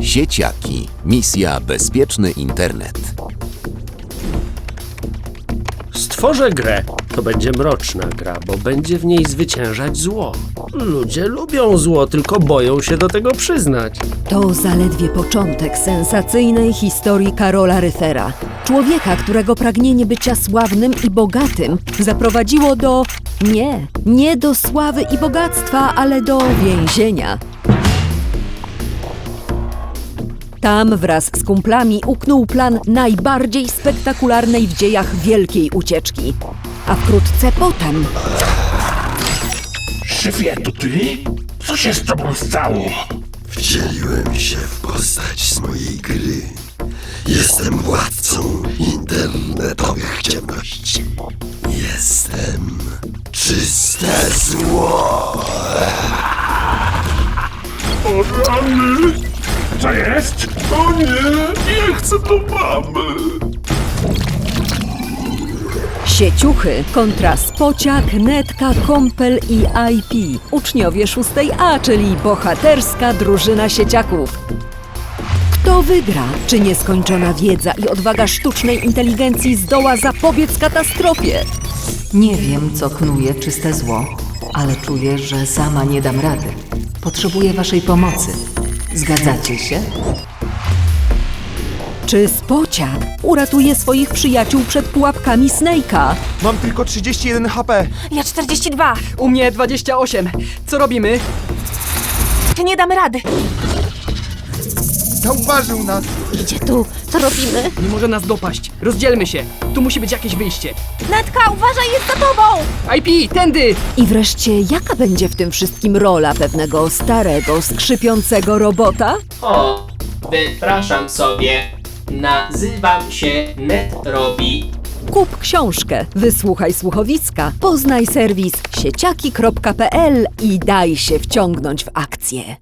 Sieciaki. Misja Bezpieczny Internet. Stworzę grę. To będzie mroczna gra, bo będzie w niej zwyciężać zło. Ludzie lubią zło, tylko boją się do tego przyznać. To zaledwie początek sensacyjnej historii Karola Ryfera. Człowieka, którego pragnienie bycia sławnym i bogatym zaprowadziło do. Nie, nie do sławy i bogactwa, ale do więzienia. Tam wraz z kumplami uknął plan najbardziej spektakularnej w dziejach wielkiej ucieczki. A wkrótce potem Szefie, to ty? Co się z tobą stało? Wcieliłem się w postać z mojej gry. Jestem władcą internetowych ciemności. Jestem czyste zło. O rany! Co jest? O nie! Nie chcę do mamy! Sieciuchy kontra Spociak, Netka, Kompel i IP. Uczniowie 6A, czyli bohaterska drużyna sieciaków. Kto wygra? Czy nieskończona wiedza i odwaga sztucznej inteligencji zdoła zapobiec katastrofie? Nie wiem, co knuje czyste zło, ale czuję, że sama nie dam rady. Potrzebuję waszej pomocy. Zgadzacie się? Czy Spociak uratuje swoich przyjaciół przed pułapkami Snake'a? Mam tylko 31 HP. Ja 42. U mnie 28. Co robimy? Nie damy rady. Zauważył nas. Idzie tu. Co robimy? Nie może nas dopaść. Rozdzielmy się. Tu musi być jakieś wyjście. Netka, uważaj, jest za tobą! IP, tędy! I wreszcie, jaka będzie w tym wszystkim rola pewnego starego, skrzypiącego robota? O, wypraszam sobie. Nazywam się Netrobi. Kup książkę, wysłuchaj słuchowiska, poznaj serwis sieciaki.pl i daj się wciągnąć w akcję.